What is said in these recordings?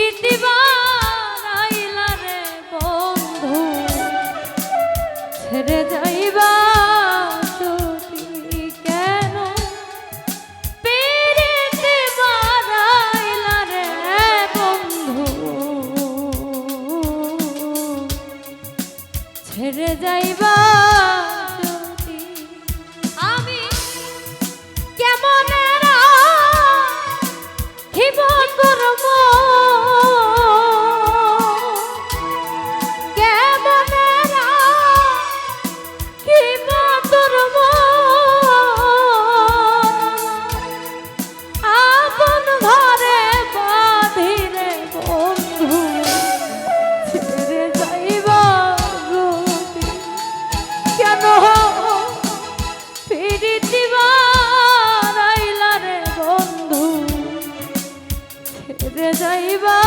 স্মৃতি বানাইলা রে বন্ধু। ছেড়ে যাইবা ছেড়ে যাইবা যাইবা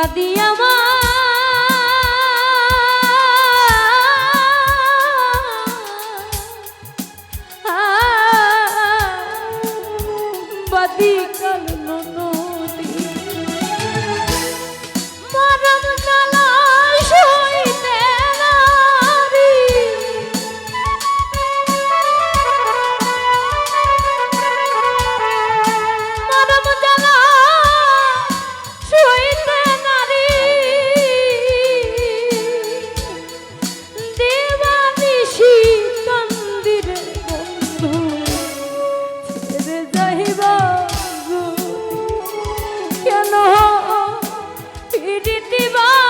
Padilla, গিরিটি বা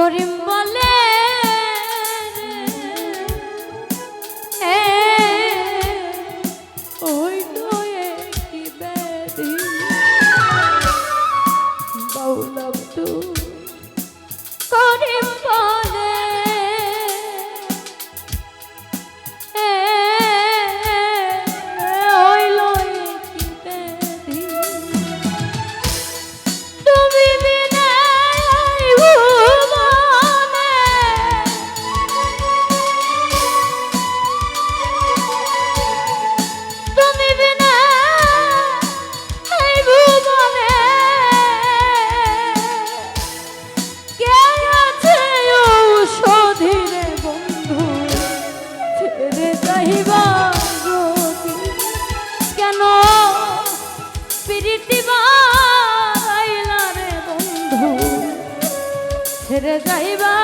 করিম বলে ওই তোয়ে কি বেদি। বাউলাম তু করিম ছেড়ে যাইবা?